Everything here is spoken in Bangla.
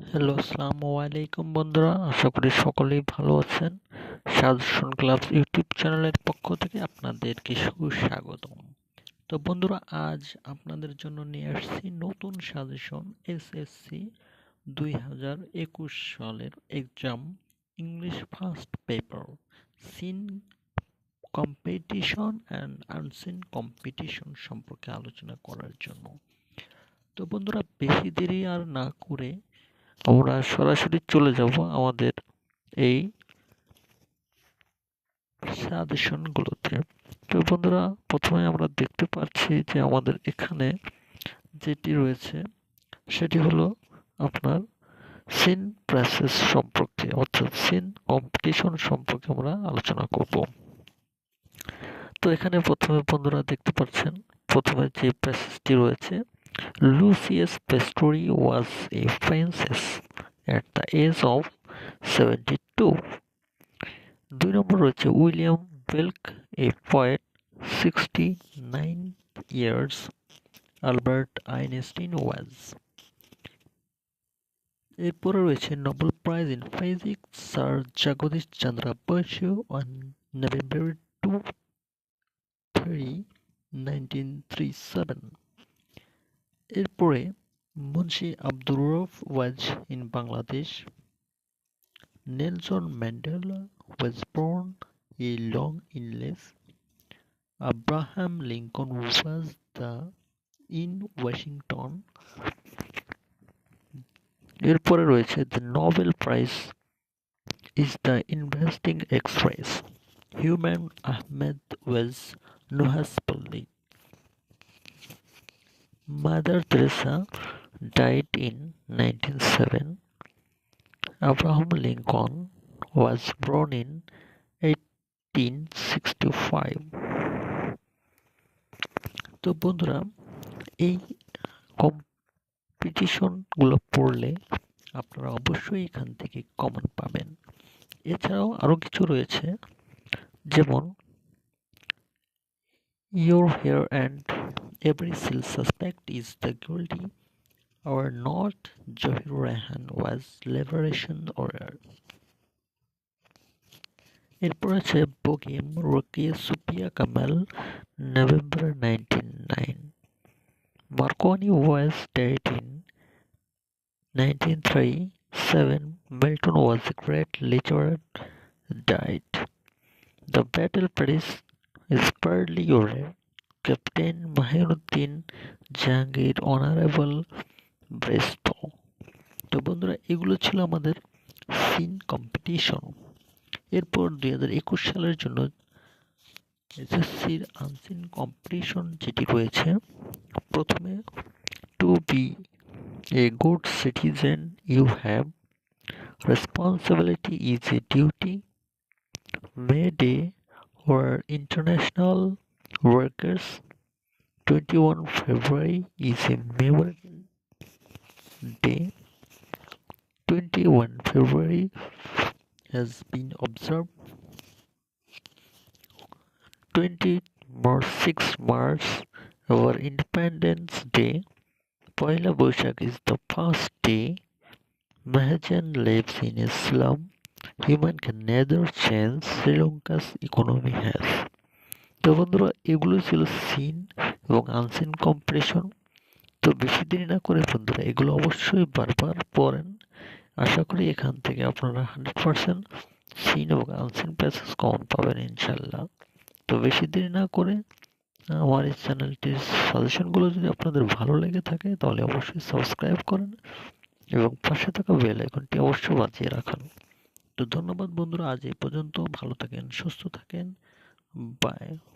হ্যালো, আসসালামু আলাইকুম বন্ধুরা। আশা করি সকলেই ভালো আছেন। সাজেশন ক্লাব ইউটিউব চ্যানেলের পক্ষ থেকে আপনাদেরকে সুস্বাগতম। তো বন্ধুরা, আজ আপনাদের জন্য নিয়ে আসছি নতুন সাজেশন এসএসসি দুই হাজার একুশ সালের exam English first paper seen competition and unseen competition সম্পর্কে আলোচনা করার জন্য। তো বন্ধুরা, বেশি দেরি আর না করে আমরা সরাসরি চলে যাব আমাদের এই সাজেশনগুলোতে। তো বন্ধুরা, প্রথমে আমরা দেখতে পাচ্ছি যে আমাদের এখানে যেটি রয়েছে, সেটি হলো আপনার সিন প্রেসেস সম্পর্কে, অর্থাৎ সিন কম্পিটিশন সম্পর্কে আমরা আলোচনা করব। তো এখানে প্রথমে বন্ধুরা দেখতে পাচ্ছেন, প্রথমে যে প্যাসেজটি রয়েছে Lucius Pastori was a princess at the age of 72. দুই নম্বর রয়েছে William বেলক a poet sixty nine years Albert Einstein was এরপরে রয়েছে Nobel Prize in physics sir Jagadish Chandra Basu on November two three nineteen three seven এরপরে Munshi Abdur Rouf was in Bangladesh Nelson Mandela was born a long illness. Abraham Lincoln was the in Washington. এরপরে রয়েছে the Nobel Prize is the investing express Humayun Ahmed was Nuhashpalli Mother Teresa died in 1907. Abraham Lincoln was born in 1865. তো বন্ধুরা, এই কম্পিটিশনগুলো পড়লে আপনারা অবশ্যই এখান থেকে কমন পাবেন এছাড়াও আরও কিছু রয়েছে, যেমন your hair and every still suspect is the guilty or not Johir Rehan was liberation order. এরপর আছে Begum Rokeya Sufia Kamal November nineteen nine Marconi was dead in 1937. Milton was a great literate, died. The battle Paris is partly rare Captain Mohiuddin Jahangir honourable ব্রেস্ত। তো বন্ধুরা, এগুলো ছিল আমাদের সিন কম্পিটিশন। এরপর দুই হাজার একুশ সালের জন্য এসএসসির আনসিন কম্পিটিশন যেটি রয়েছে, প্রথমে to be a good citizen you have responsibility is a duty May Day war international workers 21 February is a memorable day 21 February has been observed. 26 March our Independence Day. Poila Boishak is the first day Mahajan lives in Islam. Human can neither change Sri Lanka's economy has তো বন্ধুরা, এগুলো ছিল সিন এবং আনসিন কম্প্রেশন তো বেশি দেরি না করে বন্ধুরা, এগুলো অবশ্যই বারবার পড়েন। আশা করি এখান থেকে আপনারা হান্ড্রেড পারসেন্ট সিন এবং আনসিন প্যাসেজ কমন পাবেন ইনশাল্লাহ। তো বেশি দেরি না করে আমার এই চ্যানেলটির সাজেশনগুলো যদি আপনাদের ভালো লেগে থাকে, তাহলে অবশ্যই সাবস্ক্রাইব করেন এবং পাশে থাকা বেল আইকনটি অবশ্যই বাজিয়ে রাখুন। তো ধন্যবাদ বন্ধুরা, আজ এই পর্যন্ত। ভালো থাকেন, সুস্থ থাকেন। Bye.